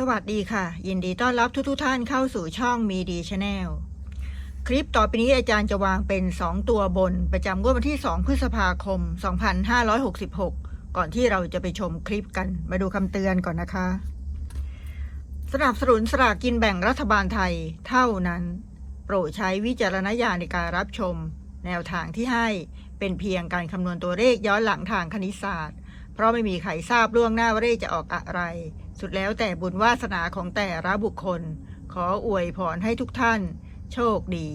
สวัสดีค่ะ ยินดีต้อนรับทุกทท่านเข้าสู่ช่องมีดีชาแนลคลิปต่อไปนี้อาจารย์จะวางเป็น 2 ตัวบน ประจำงวดวันที่ 2 พฤษภาคม 2566 ก่อนที่เราจะไปชมคลิปกันมาดูคำเตือนก่อนนะคะ สนับสนุนสลากกินแบ่งรัฐบาลไทยเท่านั้น โปรดใช้วิจารณญาณในการรับชม แนวทางที่ให้เป็นเพียงการคำนวณตัวเลขย้อนหลังทางคณิตศาสตร์ เพราะไม่มีใครทราบล่วงหน้าว่าเลขจะออกอะไร สุดแล้วแต่บุญวาสนาของแต่ละบุคคล ขออวยพรให้ทุกท่าน โชคดี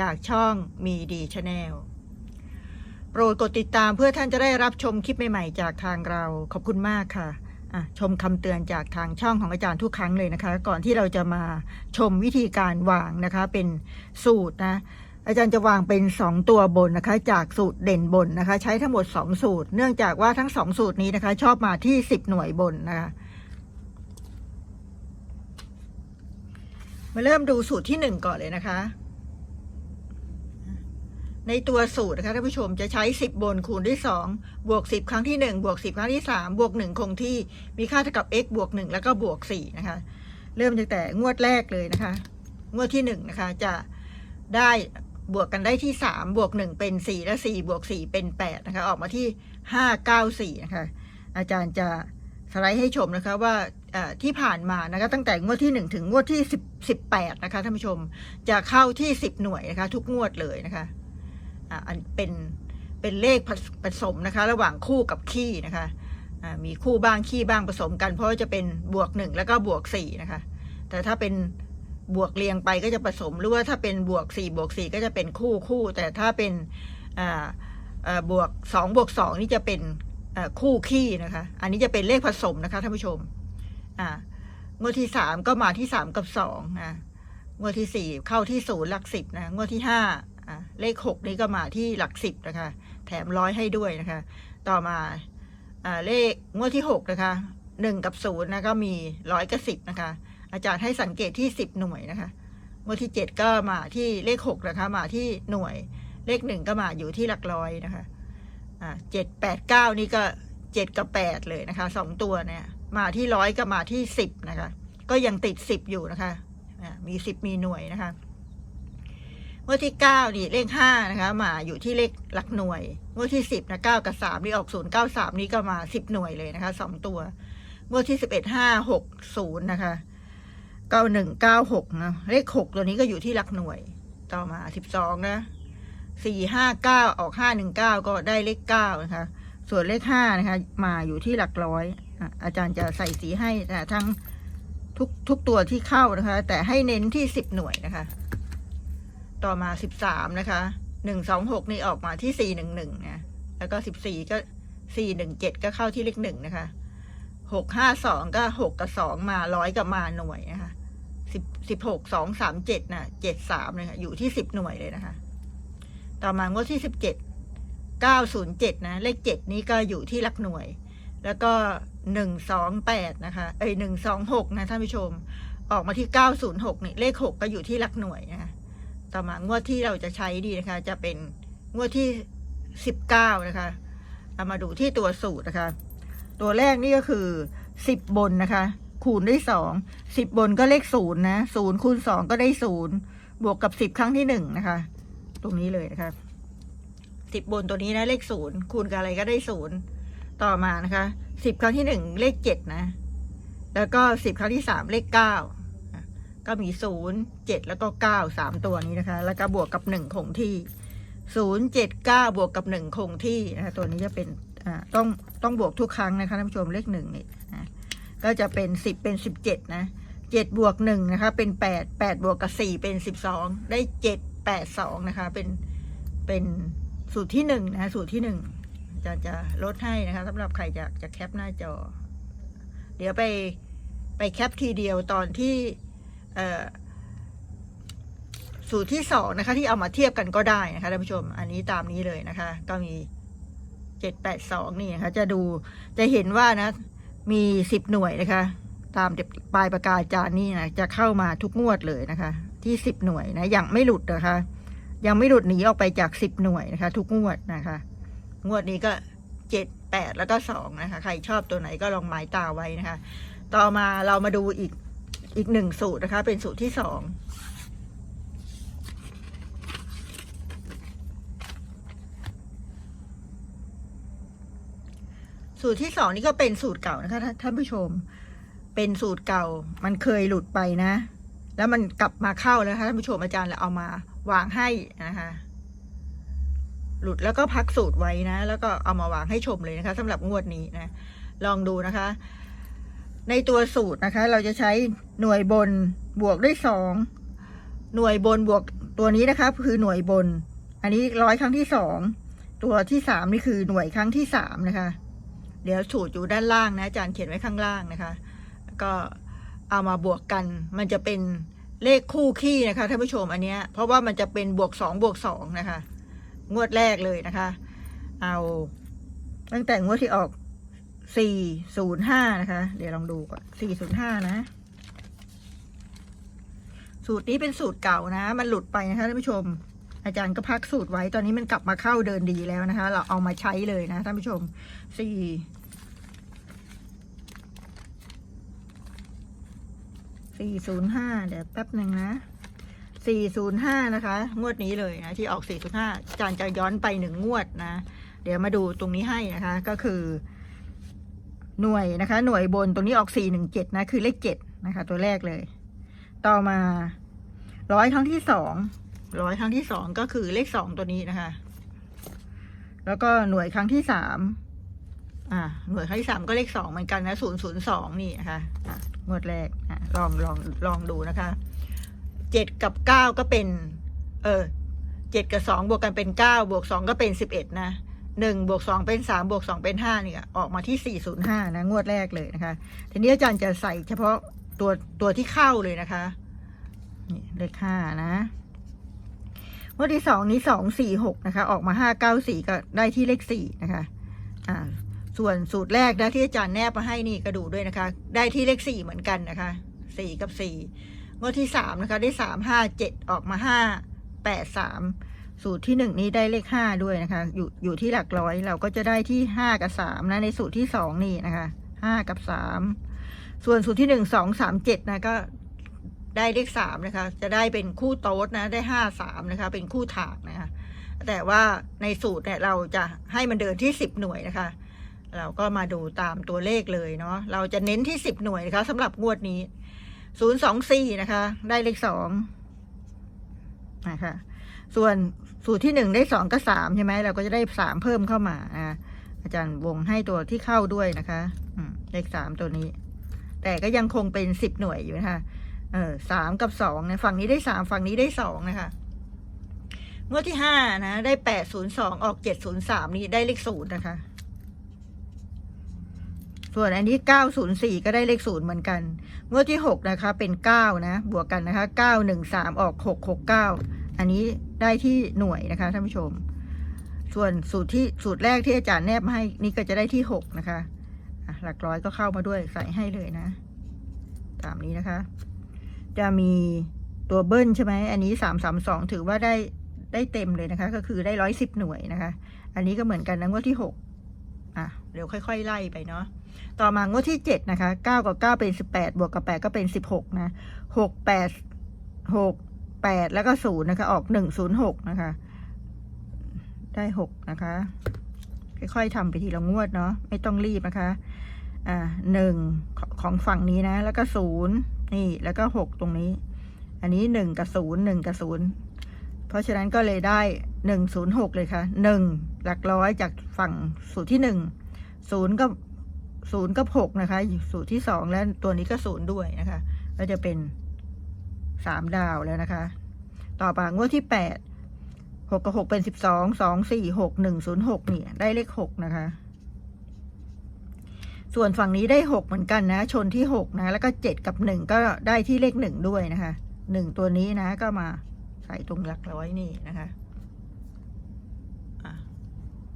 จากช่องมีดีชาแนลโปรดกดติดตามเพื่อท่านจะได้รับชมคลิปใหม่ๆ จากทางเราขอบคุณมากค่ะะชมคำเตือนจากทางช่องของอาจารย์ทุกครั้งเลยนะคะ ก่อนที่เราจะมาชมวิธีการวางนะคะเป็นสูตรนะอาจารย์จะวางเป็น 2 ตัวบนนะคะ จากสูตรเด่นบนนะคะ ใช้ทั้งหมด 2 สูตร เนื่องจากว่าทั้ง 2 สูตรนี้นะคะ ชอบมาที่ 10 หน่วยบนนะคะ มาเริ่มดูสูตรที่1ก่อนเลยนะคะ ในตัวสูตรนะคะท่านผู้ชมจะใช้10บนคูณด้วย2บวก10ครั้งที่1บวก10ครั้งที่3บวก1คงที่มีค่าเท่ากับ x บวก1แล้วก็บวก4นะคะ เริ่มตั้งแต่งวดแรกเลยนะคะ งวดที่1นะคะ จะได้บวกกันได้ที่3บวก1เป็น4และ4บวก4เป็น8นะคะ ออกมาที่5 9 4นะคะ อาจารย์จะ สไลด์ให้ชมนะคะว่าที่ผ่านมานะคะตั้งแต่งวดที่ 1 ถึงงวดที่10 18นะคะท่านผู้ชมจะเข้าที่ 10 หน่วยนะคะ ทุกงวดเลยนะคะอันเป็นเป็นเลขผสผสมนะคะ ระหว่างคู่กับขี้นะคะมีคู่บ้างขี้บ้างผสมกัน เพราะว่าจะเป็นบวก 1 แล้วก็บวก4นะคะ แต่ถ้าเป็นบวกเรียงไปก็จะผสมหรือว่าถ้าเป็นบวก4บวก4ก็จะเป็นคู่คู่ แต่ถ้าเป็นอ่าอ่าบวก2บวก2นี่จะเป็น คู่ขี้นะคะ อันนี้จะเป็นเลขผสมนะคะท่านผู้ชม อ่างวดที่สามก็มาที่สามกับสองนะงวดที่สี่เข้าที่ศูนย์หลักสิบนะงวดที่ห้าอ่าเลขหกนี่ก็มาที่หลักสิบนะคะ แถมร้อยให้ด้วยนะคะ ต่อมาอ่าเลขงวดที่หกนะคะหนึ่งกับศูนย์นะก็มีร้อยกับสิบนะคะ อาจารย์ให้สังเกตที่สิบหน่วยนะคะงวดที่เจ็ดก็มาที่เลขหกนะคะ มาที่หน่วย เลขหนึ่งก็มาอยู่ที่หลักร้อยนะคะ อ่าเจ็ดแปดเก้านี่ก็เจ็ดกับแปดเลยนะคะสองตัวเนี่ย มาที่ร้อยก็มาที่สิบนะคะ ก็ยังติดสิบอยู่นะคะมีสิบมีหน่วยนะคะงวดที่เก้านี่เลขห้านะคะ มาอยู่ที่เลขหลักหน่วยงวดที่สิบนะเก้ากับสามนี่ออกศูนย์เก้าสามนี่ก็มาสิบหน่วยเลยนะคะสองตัวงวดที่สิบเอ็ดห้าหกศูนย์นะคะเก้าหนึ่งเก้าหกนะเลขหกตัวนี้ก็อยู่ที่หลักหน่วย ต่อมาสิบสองนะ สี่ห้าเก้าออกห้าหนึ่งเก้าก็ได้เลขเก้านะคะ ส่วนเลขห้านะคะ มาอยู่ที่หลักร้อย อาจารย์จะใส่สีให้แต่ทั้งทุกทุกตัวที่เข้านะคะ แต่ให้เน้นที่สิบหน่วยนะคะ ต่อมาสิบสามนะคะหนึ่งสองหกนี่ออกมาที่สี่หนึ่งหนึ่งนะแล้วก็สิบสี่ก็สี่หนึ่งเจ็ดก็เข้าที่เลขหนึ่งนะคะหกห้าสองก็หกกับสองมาร้อยกับมาหน่วยนะคะสิบสิบหกสองสามเจ็ดนะเจ็ดสามเลยค่ะอยู่ที่สิบหน่วยเลยนะคะ ต่อมางวดที่สิบเจ็ด907นย์เจ็ดนะ เลข7นี้ก็อยู่ที่หลักหน่วย แล้วก็128นะคะ เอ้ย126นะท่านผู้ชม ออกมาที่906นี่เลข6ก็อยู่ที่หลักหน่วยนะคะต่อมางวดที่เราจะใช้ดีนะคะ จะเป็นงวดที่19นะคะเอามาดูที่ตัวสูตรนะคะ ตัวแรกนี่ก็คือ10บบนนะคะ คูณด้วย2 10บบนก็เลข0นย์นะ0คูณ2ก็ได้0บวกกับ10ครั้งที่1นะคะ ตรงนี้เลยนะคะสิบบนตัวนี้นะเลขศูนย์คูณกับอะไรก็ได้ศูนย์ต่อมานะคะสิบครั้งที่หนึ่งเลขเจ็ดนะ แล้วก็สิบครั้งที่สามเลขเก้าก็มีศูนย์เจ็ดแล้วก็เก้าสามตัวนี้นะคะ แล้วก็บวกกับหนึ่งคงที่ศูนย์เจ็ดเก้าบวกกับหนึ่งคงที่นะคะตัวนี้จะเป็นอ่าต้องต้องบวกทุกครั้งนะคะท่านผู้ชมเลขหนึ่งนี่นะก็จะเป็นสิบเป็นสิบเจ็ดนะเจ็ดบวกหนึ่งนะคะ เป็นแปดแปดบวกกับสี่เป็นสิบสองได้เจ็ด แปดสองนะคะ เป็นเป็นสูตรที่หนึ่งนะสูตรที่หนึ่งจะจะลดให้นะคะสำหรับใครอยากจะแคปหน้าจอ เดี๋ยวไปไปแคปทีเดียวตอนที่สูตรที่สองนะคะ ที่เอามาเทียบกันก็ได้นะคะท่านผู้ชม อันนี้ตามนี้เลยนะคะ ก็มีเจ็ดแปดสองนี่นะคะจะดูจะเห็นว่านะ มีสิบหน่วยนะคะ ตามปลายประกาศจานนี่นะจะเข้ามาทุกงวดเลยนะคะ ที่สิบหน่วยนะย่างไม่หลุดนะคะ ยังไม่หลุดหนีออกไปจากสิบหน่วยนะคะ ทุกงวดนะคะ งวดนี้ก็เจ็ดแปดแล้วก็สองนะคะ ใครชอบตัวไหนก็ลองหมายตาไว้นะคะ ต่อมาเรามาดูอีกอีกหนึ่งสูตรนะคะ เป็นสูตรที่สองสูตรที่สองนี่ก็เป็นสูตรเก่านะคะท่านผู้ชม เป็นสูตรเก่ามันเคยหลุดไปนะ แล้วมันกลับมาเข้าแล้วนะคะท่านผู้ชมอาจารย์เลยเอามาวางให้นะคะหลุดแล้วก็พักสูตรไว้นะ แล้วก็เอามาวางให้ชมเลยนะคะสำหรับงวดนี้นะ ลองดูนะคะ ในตัวสูตรนะคะ เราจะใช้หน่วยบนบวกด้วยสองหน่วยบนบวกตัวนี้นะคะ คือหน่วยบน อันนี้ร้อยครั้งที่สองตัวที่สามนี่คือหน่วยครั้งที่สามนะคะ เดี๋ยวสูตรอยู่ด้านล่างนะอาจารย์เขียนไว้ข้างล่างนะคะ ก็ เอามาบวกกัน มันจะเป็นเลขคู่ขี้นะคะท่านผู้ชมอันเนี้ยเพราะว่ามันจะเป็นบวกสองบวกสองนะคะ งวดแรกเลยนะคะ เอาตั้งแต่งวดที่ออกสี่ศูนย์ห้านะคะ เดี๋ยวลองดูก่อนสี่ศูนย์ห้านะ สูตรนี้เป็นสูตรเก่านะ มันหลุดไปนะคะท่านผู้ชม อาจารย์ก็พักสูตรไว้ ตอนนี้มันกลับมาเข้าเดินดีแล้วนะคะ เราเอามาใช้เลยนะท่านผู้ชมสี่ สี่ศูนย์ห้าเดี๋ยวแป๊บหนึ่งนะสี่ศูนย์ห้านะคะ งวดนี้เลยนะที่ออกสี่ศูนย์ห้าอาจารย์จะย้อนไปหนึ่งงวดนะ เดี๋ยวมาดูตรงนี้ให้นะคะ ก็คือ หน่วยนะคะ หน่วยบนตรงนี้ออกสี่หนึ่งเจ็ดนะ คือเลขเจ็ดนะคะ ตัวแรกเลย ต่อมาร้อยครั้งที่สองร้อยครั้งที่สองก็คือเลขสองตัวนี้นะคะ แล้วก็หน่วยครั้งที่สาม อ่าหน่วยครั้งที่สามก็เลขสองเหมือนกันนะศูนย์ศูนย์สองนี่นะคะอะงวดแรกอะลองลองลองดูนะคะเจ็ดกับเก้าก็เป็น เออเจ็ดกับสองบวกกันเป็นเก้าบวกสองก็เป็นสิบเอ็ดนะหนึ่งบวกสองเป็นสามบวกสองเป็นห้าเนี่ย ออกมาที่สี่ศูนย์ห้านะ งวดแรกเลยนะคะ ทีนี้อาจารย์จะใส่เฉพาะตัวตัวที่เข้าเลยนะคะนี่เลขห้านะงวดที่สองนี้สองสี่หกนะคะ ออกมาห้าเก้าสี่ก็ได้ที่เลขสี่นะคะ อ่า ส่วนสูตรแรกนะที่อาจารย์แนบมาให้นี่ก็ดูด้วยนะคะ ได้ที่เลขสี่เหมือนกันนะคะสี่กับสี่งวดที่สามนะคะ ได้สามห้าเจ็ดออกมาห้าแปดสามสูตรที่หนึ่งนี้ได้เลขห้าด้วยนะคะ อยู่อยู่ที่หลักร้อยเราก็จะได้ที่ห้ากับสามนะในสูตรที่สองนี่นะคะห้ากับสามส่วนสูตรที่หนึ่งสองสามเจ็ดนะก็ได้เลขสามนะคะ จะได้เป็นคู่โต๊ดนะได้ห้าสามนะคะ เป็นคู่ถากนะคะแต่ว่าในสูตรเนี่ยเราจะให้มันเดินที่สิบหน่วยนะคะ เราก็มาดูตามตัวเลขเลยเนาะเราจะเน้นที่สิบหน่วยนะคะสำหรับงวดนี้ศูนย์สองสี่นะคะ ได้เลขสองนะคะส่วนสูตรที่หนึ่งได้สองกับสามใช่ไหมเราก็จะได้สามเพิ่มเข้ามาอ่าอาจารย์วงให้ตัวที่เข้าด้วยนะคะเลขสามตัวนี้ แต่ก็ยังคงเป็นสิบหน่วยอยู่นะคะเออสามกับสองเนี่ยฝั่งนี้ได้สามฝั่งนี้ได้สองนะคะงวดที่ห้านะ ได้แปดศูนย์สองออกเจ็ดศูนย์สามนี่ได้เลขศูนย์นะคะ ส่วนอันนี้เก้าศูนย์สี่ก็ได้เลขศูนย์เหมือนกัน งวดที่หกนะคะ เป็นเก้านะ บวกกันนะคะเก้าหนึ่งสามออกหกหกเก้าอันนี้ได้ที่หน่วยนะคะท่านผู้ชม ส่วนสูตรที่สูตรแรกที่อาจารย์แนบมาให้นี่ก็จะได้ที่หกนะคะหลักร้อยก็เข้ามาด้วยใส่ให้เลยนะ ตามนี้นะคะ จะมีตัวเบิ้ลใช่ไหม อันนี้สามสามสองถือว่าได้ได้เต็มเลยนะคะ ก็คือได้ร้อยสิบหน่วยนะคะ อันนี้ก็เหมือนกันนะงวดที่หกอะ เดี๋ยวค่อย ๆ ไล่ไปเนาะ ต่อมางวดที่เจ็ดนะคะเก้ากับเก้าเป็นสิบแปดบวกกับแปดก็เป็นสิบหกนะหกแปดหกแปดแล้วก็ศูนย์นะคะ ออกหนึ่งศูนย์หกนะคะ ได้หกนะคะ ค่อยๆทำไปทีละงวดเนาะ ไม่ต้องรีบนะคะ อ่าหนึ่งของฝั่งนี้นะ แล้วก็ศูนย์นี่ แล้วก็หกตรงนี้ อันนี้หนึ่งกับศูนย์หนึ่งกับศูนย์เพราะฉะนั้นก็เลยได้หนึ่งศูนย์หกเลยค่ะหนึ่งหลักร้อยจากฝั่งสูตรที่หนึ่งศูนย์ก็ ศูนย์กับหกนะคะ สูตรที่สองแล้วตัวนี้ก็ศูนย์ด้วยนะคะ ก็จะเป็นสามดาวแล้วนะคะ ต่อไปงวดที่แปดหกกับหกเป็นสิบสองสองสี่หกหนึ่งศูนย์หกเนี่ย ได้เลขหกนะคะ ส่วนฝั่งนี้ได้หกเหมือนกันนะ ชนที่หกนะ แล้วก็เจ็ดกับหนึ่งก็ได้ที่เลขหนึ่งด้วยนะคะหนึ่งตัวนี้นะ ก็มาใส่ตรงหลักร้อยนี่นะคะอะ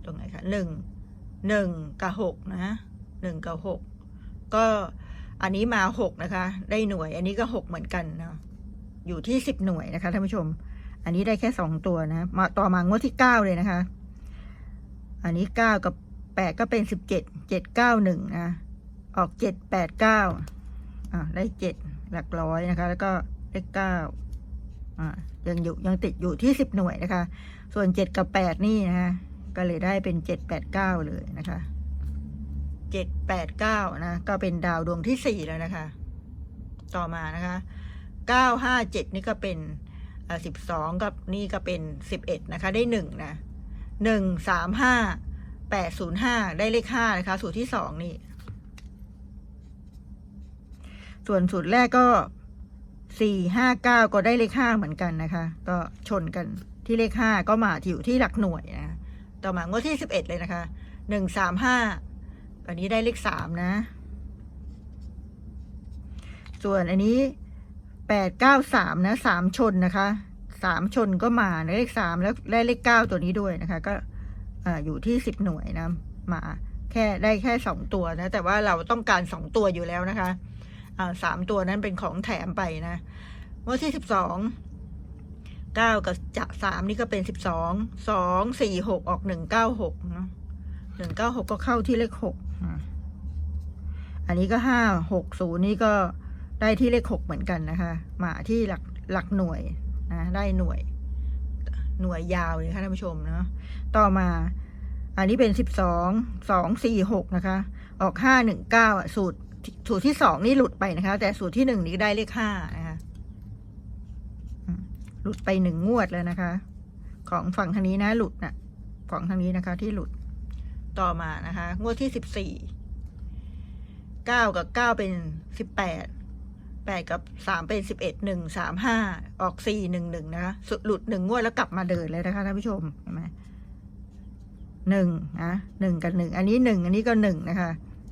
ตรงไหนคะหนึ่งหนึ่งกับหกนะ หนึ่งกับหกก็อันนี้มาหกนะคะ ได้หน่วย อันนี้ก็หกเหมือนกันเนาะอยู่ที่สิบหน่วยนะคะท่านผู้ชม อันนี้ได้แค่สองตัวนะมาต่อมางวดที่เก้าเลยนะคะ อันนี้เก้ากับแปดก็เป็นสิบเจ็ดเจ็ดเก้าหนึ่งนะ ออกเจ็ดแปดเก้าอ่าได้เจ็ดหลักร้อยนะคะ แล้วก็เลขเก้าอ่ายังอยู่ยังติดอยู่ที่สิบหน่วยนะคะ ส่วนเจ็ดกับแปดนี่นะคะก็เลยได้เป็นเจ็ดแปดเก้าเลยนะคะ เจ็ดแปดเก้านะ ก็เป็นดาวดวงที่สี่แล้วนะคะ ต่อมานะคะเก้าห้าเจ็ดนี่ก็เป็นสิบสองกับนี่ก็เป็นสิบเอ็ดนะคะ ได้หนึ่งนะหนึ่งสามห้าแปดศูนย์ห้าได้เลขห้านะคะ สูตรที่สองนี่ ส่วนสูตรแรกก็สี่ห้าเก้าก็ได้เลขห้าเหมือนกันนะคะ ก็ชนกันที่เลขห้าก็มาที่อยู่ที่หลักหน่วยนะ ต่อมางวดที่สิบเอ็ดเลยนะคะหนึ่งสามห้า อันนี้ได้เลขสามนะ ส่วนอันนี้แปดเก้าสามนะสามชนนะคะสามชนก็มาเลขสามแล้วได้เลขเก้าตัวนี้ด้วยนะคะ ก็ออยู่ที่สิบหน่วยนะมาแค่ได้แค่สองตัวนะ แต่ว่าเราต้องการสองตัวอยู่แล้วนะคะสามตัวนั้นเป็นของแถมไปนะงวดที่สิบสองเก้ากับจะสามนี่ก็เป็นสิบสองสองสี่หกออกหนึ่งเก้าหกเนาะหนึ่งเก้าหกก็เข้าที่เลขหก อันนี้ก็ห้าหกศูนย์นี่ก็ได้ที่เลขหกเหมือนกันนะคะ มาที่หลักหลักหน่วยนะได้หน่วย หน่วยยาวเลยค่ะท่านผู้ชมเนาะต่อมา อันนี้เป็นสิบสองสองสี่หกนะคะ ออกห้าหนึ่งเก้าสูตรสูตรที่สองนี่หลุดไปนะคะ แต่สูตรที่หนึ่งนี่ได้เลขห้านะคะหลุดไปหนึ่งงวดแล้วนะคะ ของฝั่งทางนี้นะหลุดน่ะ ของทางนี้นะคะ ที่หลุด ต่อมานะคะ งวดที่สิบสี่เก้ากับเก้าเป็นสิบแปดแปดกับสามเป็นสิบเอ็ดหนึ่งสามห้าออกสี่หนึ่งหนึ่งนะคะสุดหลุดหนึ่งงวดแล้วกลับมาเดินเลยนะคะท่านผู้ชมเห็นไหมหนึ่งนะหนึ่งกับหนึ่งอันนี้หนึ่งอันนี้ก็หนึ่งนะคะ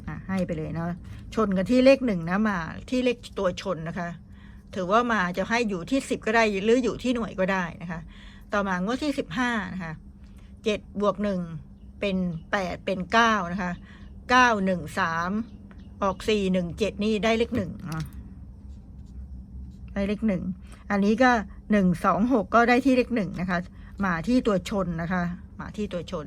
อะให้ไปเลยเนาะชนกันที่เลขหนึ่งนะมาที่เลขตัวชนนะคะ ถือว่ามาจะให้อยู่ที่สิบก็ได้หรืออยู่ที่หน่วยก็ได้นะคะ ต่อมางวดที่สิบห้านะคะเจ็ดบวกหนึ่ง เป็นแปดเป็นเก้านะคะเก้าหนึ่งสามออกสี่หนึ่งเจ็ดนี่ได้เลขหนึ่งได้เลขหนึ่งอันนี้ก็หนึ่งสองหกก็ได้ที่เลขหนึ่งนะคะ มาที่ตัวชนนะคะ มาที่ตัวชน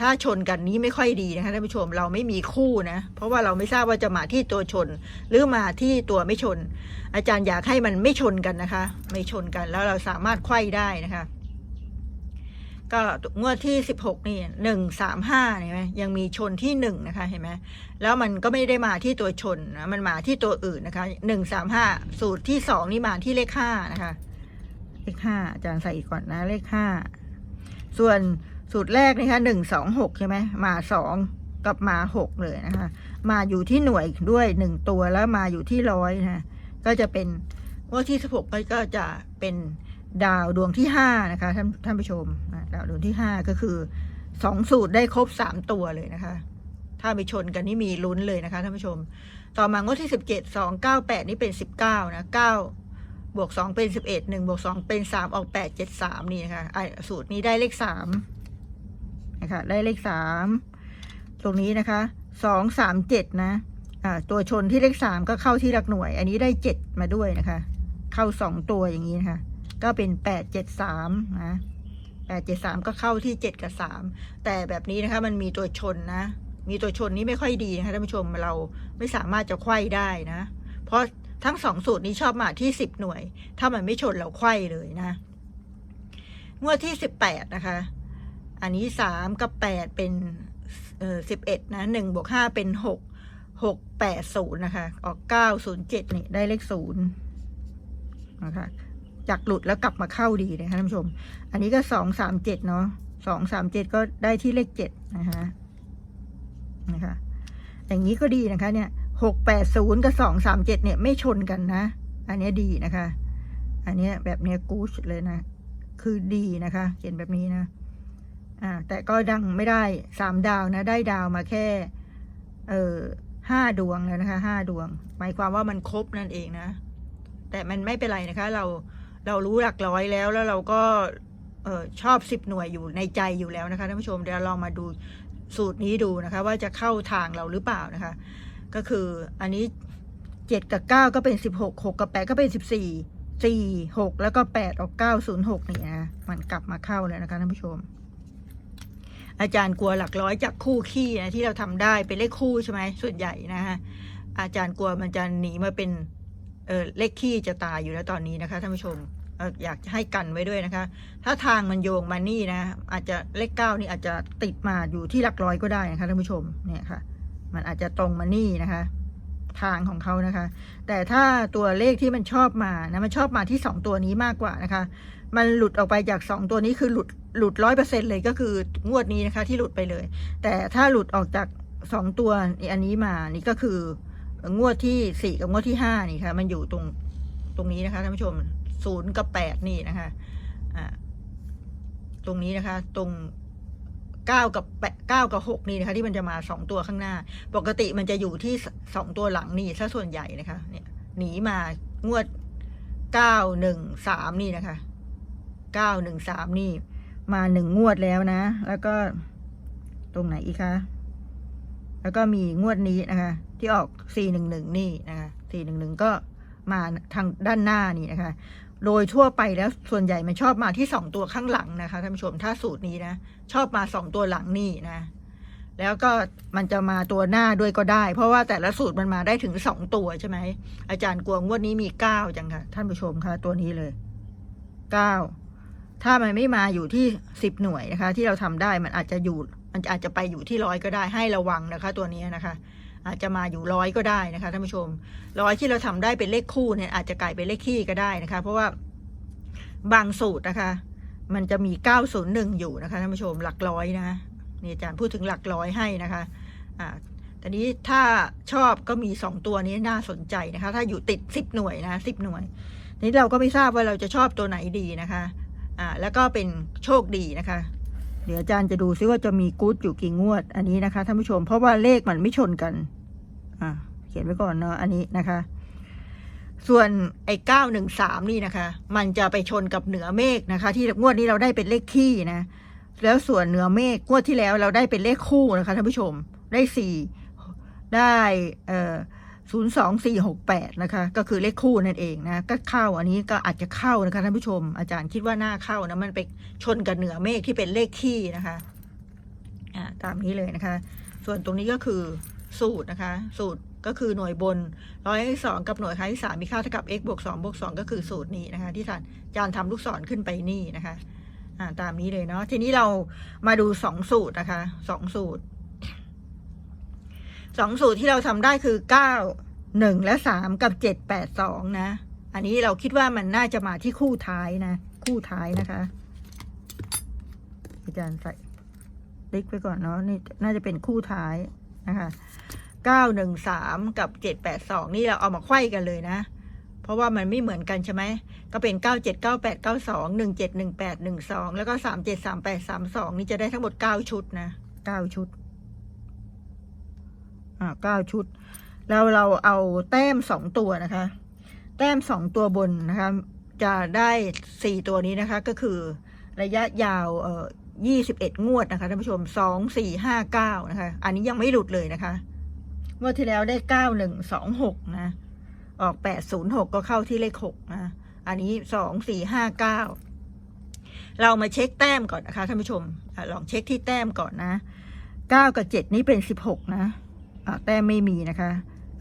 ถ้าชนกันนี้ไม่ค่อยดีนะคะท่านผู้ชมเราไม่มีคู่นะเพราะว่าเราไม่ทราบว่าจะมาที่ตัวชน หรือมาที่ตัวไม่ชน อาจารย์อยากให้มันไม่ชนกันนะคะ ไม่ชนกันแล้วเราสามารถไขว้ได้นะคะ ก็งวดที่สิบหกนี่หนึ่งสามห้าเห็นไหมยังมีชนที่หนึ่งนะคะ เห็นไหมแล้วมันก็ไม่ได้มาที่ตัวชนนะมันมาที่ตัวอื่นนะคะหนึ่งสามห้าสูตรที่สองนี่มาที่เลขห้านะคะ เลขห้าอาจารย์ใส่อีกก่อนนะเลขห้าส่วนสูตรแรกนะคะหนึ่งสองหกใช่ไหมมาสองกับมาหกเลยนะคะ มาอยู่ที่หน่วยด้วยหนึ่งตัวแล้วมาอยู่ที่ร้อยนะก็จะเป็นงวดที่สิบหกก็จะเป็น ดาวดวงที่ห้านะคะท่านท่านผู้ชมดาวดวงที่ห้าก็คือสองสูตรได้ครบสามตัวเลยนะคะ ถ้าไปชนกันนี่มีลุ้นเลยนะคะท่านผู้ชม ต่อมางวดที่สิบเจ็ดสองเก้าแปดนี่เป็นสิบเก้านะเก้าบวกสองเป็นสิบเอ็ดหนึ่งบวกสองเป็นสามออกแปดเจ็ดสามนี่นะคะไอสูตรนี้ได้เลขสามนะคะได้เลขสามตรงนี้นะคะสองสามเจ็ดนะตัวชนที่เลขสามก็เข้าที่หลักหน่วย อันนี้ได้เจ็ดมาด้วยนะคะ เข้าสองตัวอย่างนี้นะคะ ก็เป็นแปดเจ็ดสามนะแปดเจ็ดสามก็เข้าที่เจ็ดกับสามแต่แบบนี้นะคะมันมีตัวชนนะ มีตัวชนนี้ไม่ค่อยดีนะคะท่านผู้ชมเราไม่สามารถจะไขว้ได้นะ เพราะทั้งสองสูตรนี้ชอบมาที่สิบหน่วย ถ้ามันไม่ชนเราไขว้เลยนะงวดที่สิบแปดนะคะ อันนี้สามกับแปดเป็นเออสิบเอ็ดนะหนึ่งบวกห้าเป็นหกหกแปดศูนย์นะคะ ออกเก้าศูนย์เจ็ดนี่ได้เลขศูนย์นะคะ จากหลุดแล้วกลับมาเข้าดีนะคะท่านผู้ชม อันนี้ก็สองสามเจ็ดเนาะสองสามเจ็ดก็ได้ที่เลขเจ็ดนะคะนะคะ อย่างนี้ก็ดีนะคะ เนี่ยหกแปดศูนย์กับสองสามเจ็ดเนี่ยไม่ชนกันนะ อันนี้ดีนะคะ อันนี้แบบเนี้ยกูชเลยนะ คือดีนะคะ เขียนแบบนี้นะอ่า แต่ก็ดังไม่ได้สามดาวนะ ได้ดาวมาแค่ เอ่อห้าดวงแล้วนะคะห้าดวง หมายความว่ามันครบนั่นเองนะ แต่มันไม่เป็นไรนะคะ เรา เรารู้หลักร้อยแล้วแล้วเราก็เออชอบสิบหน่วยอยู่ในใจอยู่แล้วนะคะท่านผู้ชมเดี๋ยวเรามาดูสูตรนี้ดูนะคะ ว่าจะเข้าทางเราหรือเปล่านะคะ ก็คืออันนี้เจ็ดกับเก้าก็เป็นสิบหกหกกับแปดก็เป็นสิบสี่สี่หกแล้วก็แปดออกเก้าศูนย์หกนี่นะมันกลับมาเข้าแล้วนะคะท่านผู้ชม อาจารย์กลัวหลักร้อยจากคู่ขี้นะที่เราทำได้เป็นเลขคู่ใช่ไหมส่วนใหญ่นะฮะอาจารย์กลัวมันจะหนีมาเป็น เออเลขขี้จะตายอยู่แล้วตอนนี้นะคะท่านผู้ชมเอ่ออยากจะให้กันไว้ด้วยนะคะ ถ้าทางมันโยงมานี่นะ อาจจะเลขเก้านี่อาจจะติดมาอยู่ที่หลักร้อยก็ได้นะคะท่านผู้ชมเนี่ยค่ะ มันอาจจะตรงมานี่นะคะ ทางของเขานะคะ แต่ถ้าตัวเลขที่มันชอบมานะมันชอบมาที่สองตัวนี้มากกว่านะคะ มันหลุดออกไปจากสองตัวนี้คือหลุดหลุดร้อยเปอร์เซ็นเลยก็คืองวดนี้นะคะ ที่หลุดไปเลย แต่ถ้าหลุดออกจากสองตัวอันนี้มานี่ก็คือ งวดที่สี่กับงวดที่ห้านี่ค่ะ มันอยู่ตรงตรงนี้นะคะท่านผู้ชมศูนย์กับแปดนี่นะคะอ่าตรงนี้นะคะ ตรงเก้ากับแปดเก้ากับหกนี่นะคะ ที่มันจะมาสองตัวข้างหน้า ปกติมันจะอยู่ที่สองตัวหลังนี่ซะส่วนใหญ่นะคะ เนี่ยหนีมางวดเก้าหนึ่งสามนี่นะคะเก้าหนึ่งสามนี่ มาหนึ่งงวดแล้วนะ แล้วก็ตรงไหนอีกคะแล้วก็มีงวดนี้นะคะ ที่ออกสี่หนึ่งหนึ่งนี่นะคะสี่หนึ่งหนึ่งก็มาทางด้านหน้านี่นะคะ โดยทั่วไปแล้วส่วนใหญ่มันชอบมาที่สองตัวข้างหลังนะคะท่านผู้ชมถ้าสูตรนี้นะ ชอบมาสองตัวหลังนี่นะ แล้วก็มันจะมาตัวหน้าด้วยก็ได้ เพราะว่าแต่ละสูตรมันมาได้ถึงสองตัวใช่ไหม อาจารย์กวงงวดนี้มีเก้าจังค่ะ ท่านผู้ชมคะตัวนี้เลยเก้าถ้ามันไม่มาอยู่ที่สิบหน่วยนะคะ ที่เราทำได้มันอาจจะอยู่มันอาจจะไปอยู่ที่ร้อยก็ได้ให้ระวังนะคะ ตัวนี้นะคะ อาจจะมาอยู่ร้อยก็ได้นะคะท่านผู้ชมร้อยที่เราทำได้เป็นเลขคู่เนี่ยอาจจะกลายเป็นเลขขี้ก็ได้นะคะ เพราะว่าบางสูตรนะคะ มันจะมีเก้าศูนย์หนึ่งอยู่นะคะท่านผู้ชมหลักร้อยนะนี่อาจารย์พูดถึงหลักร้อยให้นะคะอ่าแต่นี้ถ้าชอบก็มีสองตัวนี้น่าสนใจนะคะ ถ้าอยู่ติดสิบหน่วยนะสิบหน่วยนี้เราก็ไม่ทราบว่าเราจะชอบตัวไหนดีนะคะอ่าแล้วก็เป็นโชคดีนะคะเดี๋ยวอาจารย์จะดูซิว่าจะมีกู๊ดอยู่กี่งวดอันนี้นะคะท่านผู้ชมเพราะว่าเลขมันไม่ชนกัน อ่าเขียนไว้ก่อนเนาะอันนี้นะคะ ส่วนไอ้เก้าหนึ่งสามนี่นะคะ มันจะไปชนกับเหนือเมฆนะคะ ที่งวดนี้เราได้เป็นเลขขี้นะ แล้วส่วนเหนือเมฆงวดที่แล้วเราได้เป็นเลขคู่นะคะท่านผู้ชมได้สี่ได้เอ่อศูนย์สองสี่หกแปดนะคะ ก็คือเลขคู่นั่นเองนะ ก็เข้าอันนี้ก็อาจจะเข้านะคะท่านผู้ชม อาจารย์คิดว่าน่าเข้านะ มันไปชนกับเหนือเมฆที่เป็นเลขขี้นะคะ อ่าตามนี้เลยนะคะ ส่วนตรงนี้ก็คือ สูตรนะคะ สูตรก็คือหน่วยบนร้อยสองกับหน่วยครั้งที่สามมีค่าเท่ากับ x บวกสองบวกสองก็คือสูตรนี้นะคะ ที่อาจารย์ทำลูกศรขึ้นไปนี่นะคะอ่าตามนี้เลยเนาะทีนี้เรามาดูสองสูตรนะคะสองสูตรสองสูตรที่เราทำได้คือเก้าหนึ่งและสามกับเจ็ดแปดสองนะ อันนี้เราคิดว่ามันน่าจะมาที่คู่ท้ายนะ คู่ท้ายนะคะ อาจารย์ใส่ติ๊กไปก่อนเนาะนี่น่าจะเป็นคู่ท้าย นะคะเก้าหนึ่งสามกับเจ็ดแปดสองนี่เราเอามาไขว้กันเลยนะ เพราะว่ามันไม่เหมือนกันใช่ไหม ก็เป็นเก้าเจ็ดเก้าแปดเก้าสองหนึ่งเจ็ดหนึ่งแปดหนึ่งสองแล้วก็สามเจ็ดสามแปดสามสองนี่จะได้ทั้งหมดเก้าชุดนะเก้าชุด อ่าเก้าชุด แล้วเราเอาแต้มสองตัวนะคะ แต้มสองตัวบนนะคะ จะได้สี่ตัวนี้นะคะ ก็คือระยะยาวเอ่อ ยี่สิบเอ็ดงวดนะคะท่านผู้ชมสองสี่ห้าเก้านะคะ อันนี้ยังไม่หลุดเลยนะคะงวดที่แล้วได้เก้าหนึ่งสองหกนะ ออกแปดศูนย์หกก็เข้าที่เลขหกนะ อันนี้สองสี่ห้าเก้าเรามาเช็คแต้มก่อนนะคะท่านผู้ชมอลองเช็คที่แต้มก่อนนะเก้ากับเจ็ดนี้เป็นสิบหกนะแต้มไม่มีนะคะ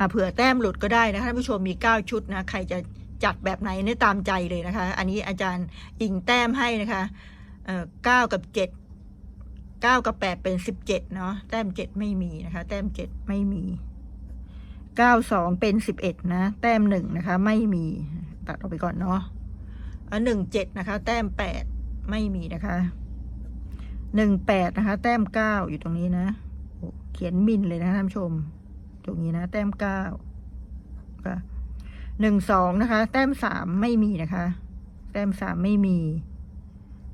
เผื่อแต้มหลุดก็ได้นะคะท่านผู้ชมมีเก้าชุดนะ ใครจะจัดแบบไหนเนี่ยตามใจเลยนะคะ อันนี้อาจารย์อิงแต้มให้นะคะ เก้ากับเจ็ดเก้ากับแปดเป็นสิบเจ็ดเนาะแต้มเจ็ดไม่มีนะคะ แต้มเจ็ดไม่มีเก้าสองเป็นสิบเอ็ดนะ แต้มหนึ่งนะคะ ไม่มีตัดออกไปก่อนเนาะอันหนึ่งเจ็ดนะคะ แต้มแปดไม่มีนะคะหนึ่งแปดนะคะ แต้มเก้าอยู่ตรงนี้นะเขียนมินเลยนะท่านผู้ชม ตรงนี้นะ แต้มเก้าหนึ่งสองนะคะ แต้มสามไม่มีนะคะ แต้มสามไม่มี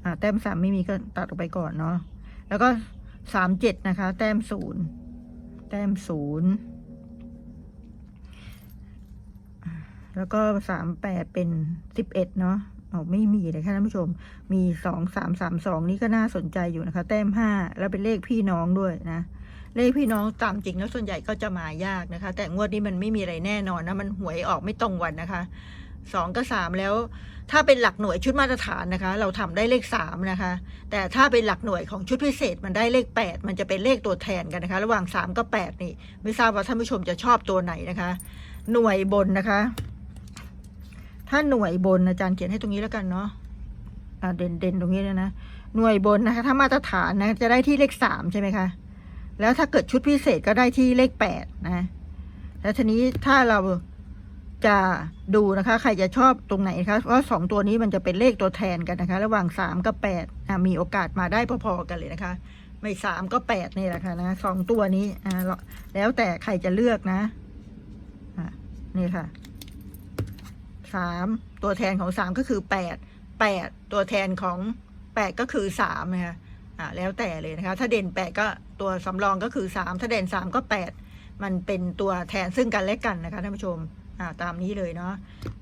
อ่าแต้มสามไม่มีก็ตัดออกไปก่อนเนาะแล้วก็สามเจ็ดนะคะ แต้มศูนย์แต้มศูนย์แล้วก็สามแปดเป็นสิบเอ็ดเนาะอ๋อไม่มีเลยค่ะท่านผู้ชม มีสองสามสามสองนี่ก็น่าสนใจอยู่นะคะ แต้มห้าแล้วเป็นเลขพี่น้องด้วยนะ เลขพี่น้องตามจริงแล้วส่วนใหญ่ก็จะมายากนะคะ แต่งวดนี้มันไม่มีอะไรแน่นอนนะ มันหวยออกไม่ตรงวันนะคะสองกับสามแล้ว ถ้าเป็นหลักหน่วยชุดมาตรฐานนะคะ เราทำได้เลขสามนะคะ แต่ถ้าเป็นหลักหน่วยของชุดพิเศษมันได้เลขแปดมันจะเป็นเลขตัวแทนกันนะคะ ระหว่างสามกับแปดนี่ ไม่ทราบว่าท่านผู้ชมจะชอบตัวไหนนะคะ หน่วยบนนะคะ ถ้าหน่วยบนอาจารย์เขียนให้ตรงนี้แล้วกันเนาะเด่นเด่นตรงนี้เลยนะหน่วยบนนะคะ ถ้ามาตรฐานนะจะได้ที่เลขสามใช่ไหมคะ แล้วถ้าเกิดชุดพิเศษก็ได้ที่เลขแปดนะแล้วทีนี้ถ้าเรา จะดูนะคะ ใครจะชอบตรงไหนคะเพราะสองตัวนี้มันจะเป็นเลขตัวแทนกันนะคะ ระหว่างสามกับแปดอะมีโอกาสมาได้พอๆกันเลยนะคะ ไม่สามก็แปดนี่แหละค่ะนะสองตัวนี้อ่าแล้วแต่ใครจะเลือกนะอะนี่ค่ะสามตัวแทนของสามก็คือแปดแปดตัวแทนของแปดก็คือสามนะคะอ่าแล้วแต่เลยนะคะ ถ้าเด่นแปดก็ตัวสำรองก็คือสามถ้าเด่นสามก็แปดมันเป็นตัวแทนซึ่งกันและกันนะคะท่านผู้ชม อ่าตามนี้เลยเนาะ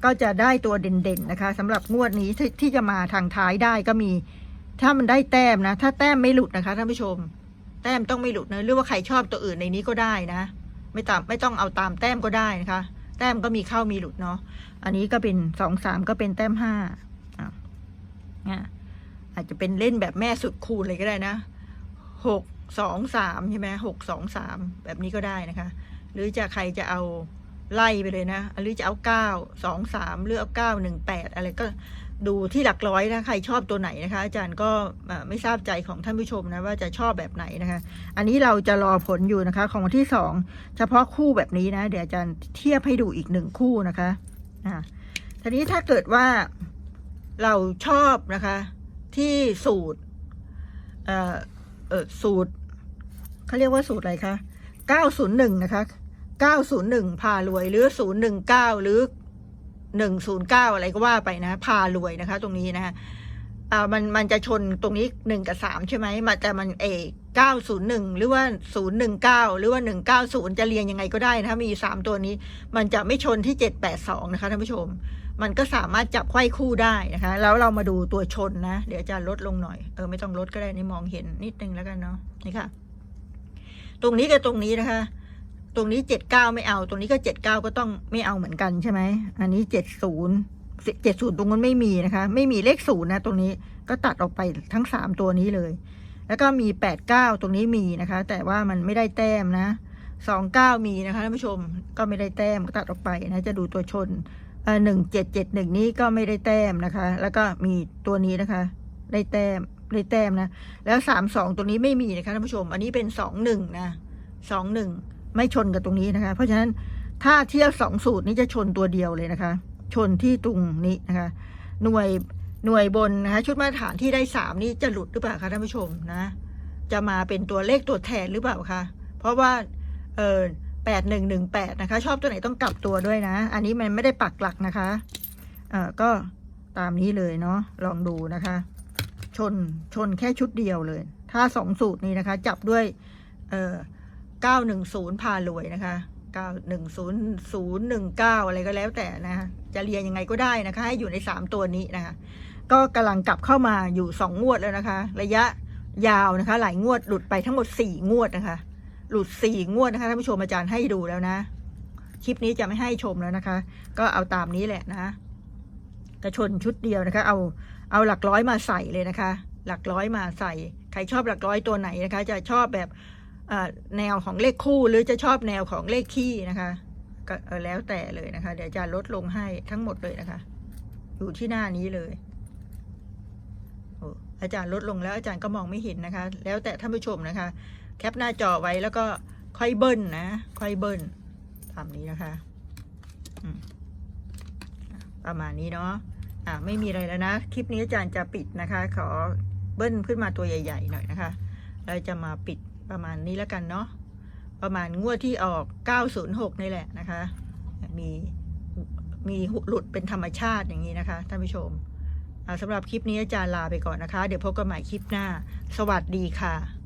ก็จะได้ตัวเด่นๆนะคะสำหรับงวดนี้ที่ที่จะมาทางท้ายได้ก็มี ถ้ามันได้แต้มนะ ถ้าแต้มไม่หลุดนะคะท่านผู้ชม แต้มต้องไม่หลุดนะหรือว่าใครชอบตัวอื่นในนี้ก็ได้นะ ไม่ตามไม่ต้องเอาตามแต้มก็ได้นะคะ แต้มก็มีเข้ามีหลุดเนาะอันนี้ก็เป็นสองสามก็เป็นแต้มห้าอะอะอาจจะเป็นเล่นแบบแม่สุดคูณเลยก็ได้นะหกสองสามใช่ไหมหกสองสามแบบนี้ก็ได้นะคะ หรือจะใครจะเอา ไล่ไปเลยนะหรือจะเอาเก้าสองสามหรือเอาเก้าหนึ่งแปดอะไรก็ดูที่หลักร้อยนะใครชอบตัวไหนนะคะ อาจารย์ก็ไม่ทราบใจของท่านผู้ชมนะว่าจะชอบแบบไหนนะคะ อันนี้เราจะรอผลอยู่นะคะ ของวันที่สองเฉพาะคู่แบบนี้นะ เดี๋ยวอาจารย์เทียบให้ดูอีกหนึ่งคู่นะคะอ่าทีนี้ถ้าเกิดว่าเราชอบนะคะ ที่สูตรเอ่อสูตรเขาเรียกว่าสูตรอะไรคะ901 นะคะ 901 พารวยหรือ 019 หรือหนึ่งศูนย์เก้าอะไรก็ว่าไปนะ พารวยนะคะ ตรงนี้นะคะอ่ามันมันจะชนตรงนี้หนึ่งกับสามใช่ไหมมาแต่มันเอเก้าศูนย์หนึ่งหรือว่าศูนย์หนึ่งเก้าหรือว่าหนึ่งเก้าศูนย์จะเรียงยังไงก็ได้นะะมีสามตัวนี้ มันจะไม่ชนที่เจ็ดแปดสองนะคะท่านผู้ชม มันก็สามารถจับไข้คู่ได้นะคะ แล้วเรามาดูตัวชนนะ เดี๋ยวจะลดลงหน่อยเออไม่ต้องลดก็ได้นี่มองเห็นนิดนึงแล้วกันเนาะนี่ค่ะ ตรงนี้กับตรงนี้นะคะ ตรงนี้เจ็ดเก้าไม่เอา ตรงนี้ก็เจ็ดเก้าก็ต้องไม่เอาเหมือนกันใช่ไหม อันนี้เจ็ดศูนย์เจ็ดศูนย์ตรงนั้นไม่มีนะคะ ไม่มีเลขศูนย์นะ ตรงนี้ก็ตัดออกไปทั้งสามตัวนี้เลย แล้วก็มีแปดเก้าตรงนี้มีนะคะ แต่ว่ามันไม่ได้แต้มนะสองเก้ามีนะคะท่านผู้ชมก็ไม่ได้แต้มก็ตัดออกไปนะ จะดูตัวชนหนึ่งเจ็ดเจ็ดหนึ่งนี้ก็ไม่ได้แต้มนะคะ แล้วก็มีตัวนี้นะคะ ได้แต้มได้แต้มนะ แล้วสามสองตัวนี้ไม่มีนะคะท่านผู้ชม อันนี้เป็นสองหนึ่งนะสองหนึ่ง ไม่ชนกับตรงนี้นะคะ เพราะฉะนั้นถ้าเทียบสองสูตรนี้จะชนตัวเดียวเลยนะคะ ชนที่ตรงนี้นะคะ หน่วยหน่วยบนนะคะชุดมาตรฐานที่ได้สามนี้จะหลุดหรือเปล่าคะท่านผู้ชมนะ จะมาเป็นตัวเลขตัวแทนหรือเปล่าคะเพราะว่าเออแปดหนึ่งหนึ่งแปดนะคะ ชอบตัวไหนต้องกลับตัวด้วยนะ อันนี้มันไม่ได้ปักหลักนะคะเอ่อก็ตามนี้เลยเนาะลองดูนะคะ ชนชนแค่ชุดเดียวเลย ถ้าสองสูตรนี้นะคะ จับด้วยเอ่อ 910พารวยนะคะ 910019 อะไรก็แล้วแต่นะคะจะเรียนยังไงก็ได้นะคะ ให้อยู่ใน 3 ตัวนี้นะคะ ก็กำลังกลับเข้ามาอยู่ 2 งวดแล้วนะคะ ระยะยาวนะคะ หลายงวดหลุดไปทั้งหมด 4 งวดนะคะ หลุด 4 งวดนะคะท่านผู้ชมอาจารย์ให้ดูแล้วนะ คลิปนี้จะไม่ให้ชมแล้วนะคะ ก็เอาตามนี้แหละนะกระชนชุดเดียวนะคะ เอาเอาหลักร้อยมาใส่เลยนะคะ หลักร้อยมาใส่ ใครชอบหลักร้อยตัวไหนนะคะ จะชอบแบบ แนวของเลขคู่หรือจะชอบแนวของเลขคี่นะคะก็แล้วแต่เลยนะคะ เดี๋ยวจะลดลงให้ทั้งหมดเลยนะคะ อยู่ที่หน้านี้เลยโอ้อาจารย์ลดลงแล้วอาจารย์ก็มองไม่เห็นนะคะ แล้วแต่ท่านผู้ชมนะคะ แคปหน้าจอไว้แล้วก็ค่อยเบิ้ลนะ ค่อยเบิ้ลทำนี้นะคะประมาณนี้เนาะอ่าไม่มีอะไรแล้วนะ คลิปนี้อาจารย์จะปิดนะคะ ขอเบิ้ลขึ้นมาตัวใหญ่ ๆ หน่อยนะคะ เราจะมาปิด ประมาณนี้แล้วกันเนาะประมาณงวดที่ออก 906 นี่แหละนะคะ มีมีหลุดเป็นธรรมชาติอย่างนี้นะคะท่านผู้ชมสำหรับคลิปนี้อาจารย์ลาไปก่อนนะคะ เดี๋ยวพบกันใหม่คลิปหน้า สวัสดีค่ะ